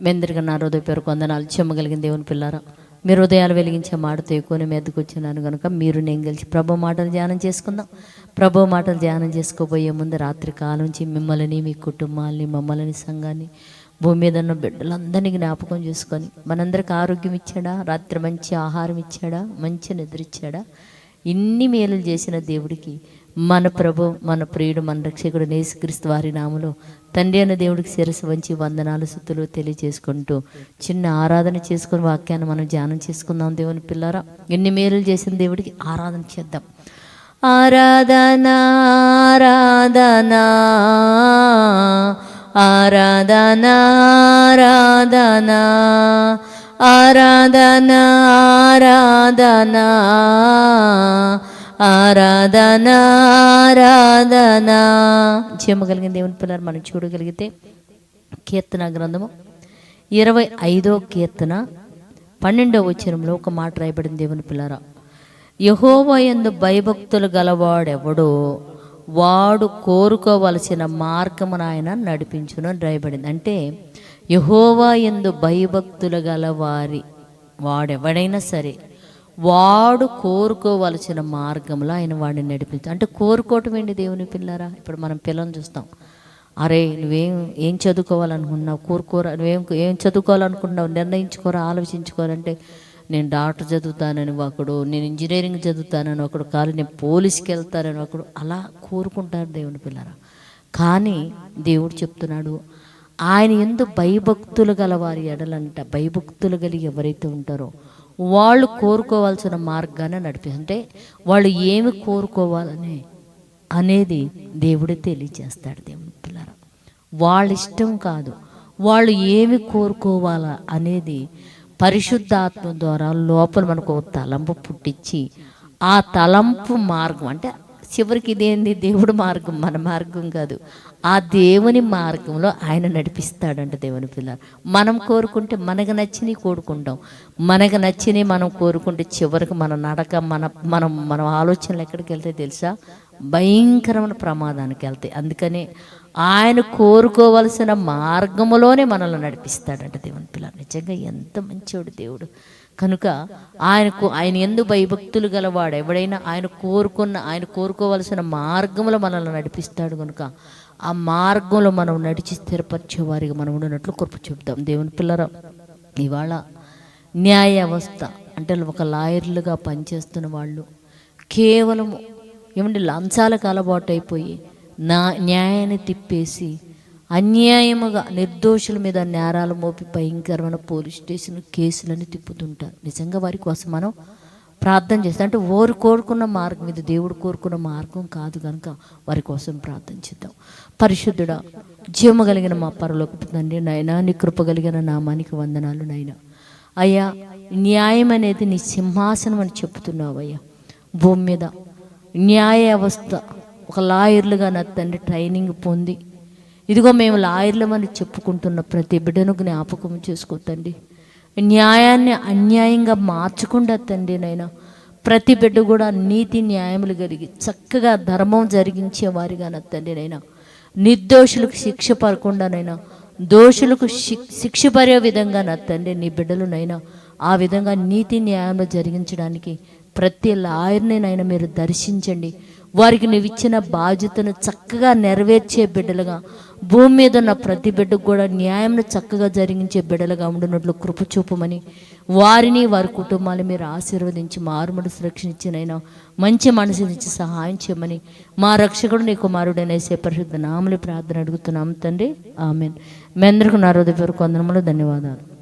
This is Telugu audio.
మెందరిగా నా హృదయ పేరు కొందనాలు చెమ్మగలిగిన దేవుని పిల్లారా మీరు హృదయాలు వెలిగించే మాటతో ఎక్కువ మీదకి వచ్చినాను కనుక మీరు నేను గెలిచి ప్రభు మాటలు ధ్యానం చేసుకుందాం. ప్రభు మాటలు ధ్యానం చేసుకోబోయే ముందు రాత్రి కాలం నుంచి మిమ్మల్ని మీ కుటుంబాలని మమ్మల్ని సంఘాన్ని భూమి మీద ఉన్న బిడ్డలందరినీ జ్ఞాపకం చేసుకొని మనందరికి ఆరోగ్యం ఇచ్చాడా? రాత్రి మంచి ఆహారం ఇచ్చాడా? మంచి నిద్ర ఇచ్చాడా? ఇన్ని మేలు చేసిన దేవుడికి మన ప్రభు మన ప్రియుడు మన రక్షకుడు నేసుక్రీస్తు వారి నామలో తండ్రి అన్న దేవుడికి శిరస్సు వంచి వందనాలు సుత్తులు తెలియజేసుకుంటూ చిన్న ఆరాధన చేసుకుని వాక్యాన్ని మనం ధ్యానం చేసుకుందాం దేవుని పిల్లారా. ఎన్ని మేలు చేసిన దేవుడికి ఆరాధన చేద్దాం. ఆరాధన ఆరాధన ఆరాధన ఆరాధన ఆరాధన ఆరాధన. ఆరాధన ఆరాధన. దేవుని పిల్లలు మనం చూడగలిగితే కీర్తన గ్రంథము ఇరవై ఐదో కీర్తన పన్నెండవ వచనంలో ఒక మాట రాయబడింది దేవుని పిల్లరా. యహోవయందు భయభక్తులు గలవాడెవడో వాడు కోరుకోవలసిన మార్గమును ఆయన నడిపించును అని రాయబడింది. అంటే యహోవా ఎందు భయభక్తులు గల వారి వాడెవడైనా సరే వాడు కోరుకోవలసిన మార్గంలో ఆయన వాడిని నడిపించు అంటే కోరుకోవటం ఏంటి దేవుని పిల్లరా? ఇప్పుడు మనం పిల్లల్ని చూస్తాం. అరే నువ్వేం ఏం చదువుకోవాలనుకున్నావు కోరుకోరా నువ్వేం ఏం చదువుకోవాలనుకున్నావు నిర్ణయించుకోరా ఆలోచించుకోరంటే నేను డాక్టర్ చదువుతానని ఒకడు నేను ఇంజనీరింగ్ చదువుతానని ఒకడు కాదు నేను పోలీస్కి వెళ్తానని ఒకడు అలా కోరుకుంటారు దేవుని పిల్లరా. కానీ దేవుడు చెప్తున్నాడు ఆయన ఎందు భయభక్తులు గల వారి ఎడలంట భయభక్తులు కలిగి ఎవరైతే ఉంటారో వాళ్ళు కోరుకోవాల్సిన మార్గాన్ని నడిపి అంటే వాళ్ళు ఏమి కోరుకోవాలని అనేది దేవుడు తెలియజేస్తాడు దేవుని వాళ్ళ ఇష్టం కాదు. వాళ్ళు ఏమి కోరుకోవాలా అనేది పరిశుద్ధాత్మ ద్వారా లోపల మనకు ఒక తలంపు పుట్టించి ఆ తలంపు మార్గం అంటే చివరికి ఇదేంది? దేవుడి మార్గం మన మార్గం కాదు. ఆ దేవుని మార్గంలో ఆయన నడిపిస్తాడంట దేవుని పిల్ల మనం కోరుకుంటే మనకు నచ్చినవి కోరుకుంటాం. మనకు నచ్చినవి మనం కోరుకుంటే చివరికి మన నడక మన మనం మన ఆలోచనలు ఎక్కడికి వెళ్తే తెలుసా? భయంకరమైన ప్రమాదానికి వెళ్తాయి. అందుకనే ఆయన కోరుకోవలసిన మార్గములోనే మనల్ని నడిపిస్తాడంట దేవుని పిల్ల నిజంగా ఎంత మంచివాడు దేవుడు. కనుక ఆయనకు ఆయన ఎందు భయభక్తులు గలవాడు ఎవడైనా ఆయన కోరుకున్న ఆయన కోరుకోవలసిన మార్గంలో మనల్ని నడిపిస్తాడు కనుక ఆ మార్గంలో మనం నడిచి స్థిరపరిచే వారికి మనం ఉన్నట్లు కృప చెప్తాం. దేవుని పిల్లర ఇవాళ న్యాయ వ్యవస్థ అంటే ఒక లాయర్లుగా పనిచేస్తున్న వాళ్ళు కేవలము ఏమంటే లంచాలకు అలవాటు అయిపోయి నా న్యాయాన్ని తిప్పేసి అన్యాయముగా నిర్దోషుల మీద నేరాలు మోపి భయంకరమైన పోలీస్ స్టేషన్ కేసులని తిప్పుతుంటారు నిజంగా వారి కోసం మనం ప్రార్థన చేస్తాం. అంటే ఓరు కోరుకున్న మార్గం ఇది దేవుడు కోరుకున్న మార్గం కాదు కనుక వారి కోసం ప్రార్థన చేద్దాం. పరిశుద్ధుడా జీవము కలిగిన మా పరలోకి తండ్రి నాయనా నీ కృప కలిగిన నామానికి వందనాలు నాయన. అయ్యా న్యాయం అనేది నీ సింహాసనం అని చెప్తున్నావు అయ్యా భూమి మీద న్యాయ వ్యవస్థ ఒక లాయర్లుగా నా తండ్రి ట్రైనింగ్ పొంది. ఇదిగో మేము లాయర్లమని చెప్పుకుంటున్న ప్రతి బిడ్డను జ్ఞాపకం చేసుకోతండి న్యాయాన్ని అన్యాయంగా మార్చకుండా తండ్రి నైనా ప్రతి బిడ్డ కూడా నీతి న్యాయములు కలిగి చక్కగా ధర్మం జరిగించే వారిగా నా తండ్రి నైనా నిర్దోషులకు శిక్ష పడకుండానైనా దోషులకు శిక్ష పడే విధంగా నా తండ్రి నీ బిడ్డలునైనా ఆ విధంగా నీతి న్యాయంలో జరిగించడానికి ప్రతి లాయర్ని నైనా మీరు దర్శించండి. వారికి నువ్వు ఇచ్చిన బాధ్యతను చక్కగా నెరవేర్చే బిడ్డలుగా భూమి మీద ఉన్న ప్రతి బిడ్డకు కూడా న్యాయం చక్కగా జరిగించే బిడ్డలుగా ఉండినట్లు కృప చూపమని వారిని వారి కుటుంబాలు మీరు ఆశీర్వదించి మారుమడు సురక్షించినైనా మంచి మనసునిచ్చి సహాయం చేయమని మా రక్షకుడు నీ కుమారుడైన పరిశుద్ధ నామలి ప్రార్థన అడుగుతున్నాం తండ్రి. ఆమెన్. మీ అందరికీ నా హృదయపూర్వక వందనములు ధన్యవాదాలు.